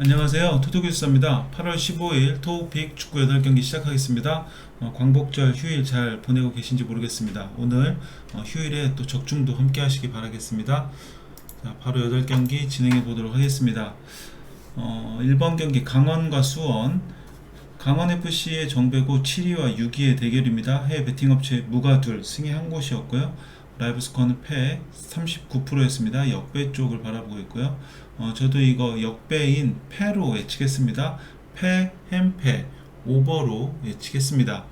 안녕하세요. 토토교수입니다. 8월 15일 토픽 축구 8경기 시작하겠습니다. 어, 광복절 휴일 잘 보내고 계신지 모르겠습니다. 오늘 어, 휴일에 또 적중도 함께 하시기 바라겠습니다. 자, 바로 8경기 진행해 보도록 하겠습니다. 어, 1번 경기 강원과 수원 강원FC의 정배고 7위와 6위의 대결입니다. 해외 베팅업체 무가 둘, 승이 한 곳이었고요. 라이브 스코어는 패 39%였습니다. 역배 쪽을 바라보고 있고요. 어, 저도 이거 역배인 패로 예측했습니다. 패, 햄패, 오버로 예측했습니다.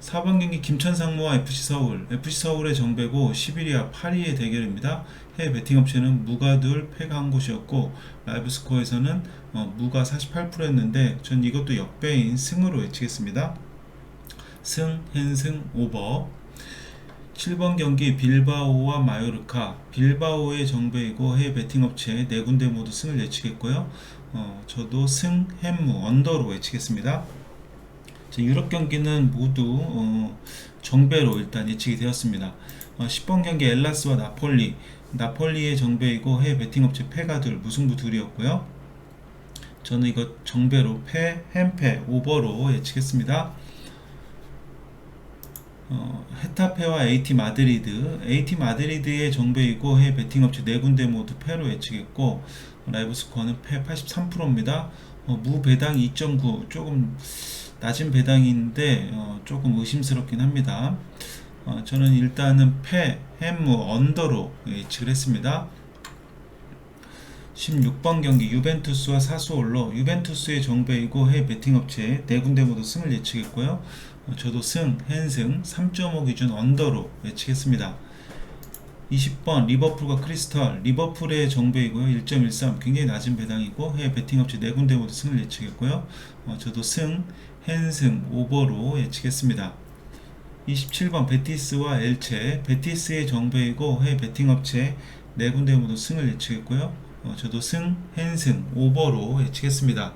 4번 경기 김천상무와 FC 서울. FC 서울의 정배고 11위와 8위의 대결입니다. 해외 베팅 업체는 무가 둘, 패가 한 곳이었고 라이브 스코어에서는 어, 무가 48%였는데 전 이것도 역배인 승으로 예측했습니다. 승, 헨승, 오버. 7번 경기 빌바오와 마요르카. 빌바오의 정배이고 해외 베팅 업체 네 군데 모두 승을 예측했고요. 어, 저도 승, 햄무, 언더로 예측했습니다. 자, 유럽 경기는 모두 어, 정배로 일단 예측이 되었습니다. 어, 10번 경기 엘라스와 나폴리. 나폴리의 정배이고 해외 베팅 업체 패가 둘 무승부 둘이었고요. 저는 이거 정배로 패, 햄패, 오버로 예측했습니다. 어, 헤타페와 AT 마드리드, AT 마드리드의 정배이고 해외 베팅 업체 네 군데 모두 패로 예측했고 라이브 스코어는 패 83%입니다. 어, 무 배당 2.9 조금 낮은 배당인데 어, 조금 의심스럽긴 합니다. 어, 저는 일단은 패, 햄무, 언더로 예측을 했습니다. 16번 경기 유벤투스와 사수올로 유벤투스의 정배이고 해외 베팅 업체 네 군데 모두 승을 예측했고요. 어, 저도 승, 헨승 3.5 기준 언더로 예측했습니다. 20번 리버풀과 크리스탈. 리버풀의 정배이고요. 1.13 굉장히 낮은 배당이고 해외 베팅 업체 네 군데 모두 승을 예측했고요. 어, 저도 승, 헨승, 오버로 예측했습니다. 27번 베티스와 엘체. 베티스의 정배이고 해외 베팅 업체 네 군데 모두 승을 예측했고요 어, 저도 승, 헨승, 오버로 예측했습니다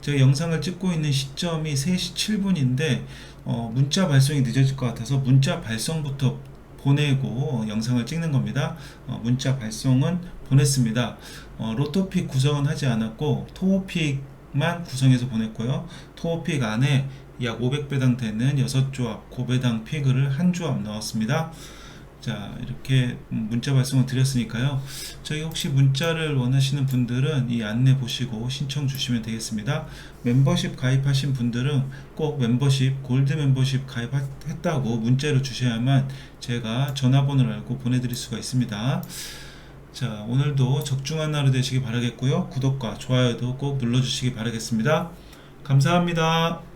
제가 영상을 찍고 있는 시점이 3시 7분인데 어, 문자 발송이 늦어질 것 같아서 문자 발송부터 보내고 영상을 찍는 겁니다. 어, 문자 발송은 보냈습니다. 어, 로토픽 구성은 하지 않았고 토오픽만 구성해서 보냈고요. 토오픽 안에 약 500배당 되는 6조합 고배당 픽을 한 조합 넣었습니다. 자 이렇게 문자 발송을 드렸으니까요. 저희 혹시 문자를 원하시는 분들은 이 안내 보시고 신청 주시면 되겠습니다. 멤버십 가입하신 분들은 꼭 멤버십 골드 멤버십 가입했다고 문자로 주셔야만 제가 전화번호를 알고 보내드릴 수가 있습니다. 자 오늘도 적중한 하루 되시기 바라겠고요. 구독과 좋아요도 꼭 눌러주시기 바라겠습니다. 감사합니다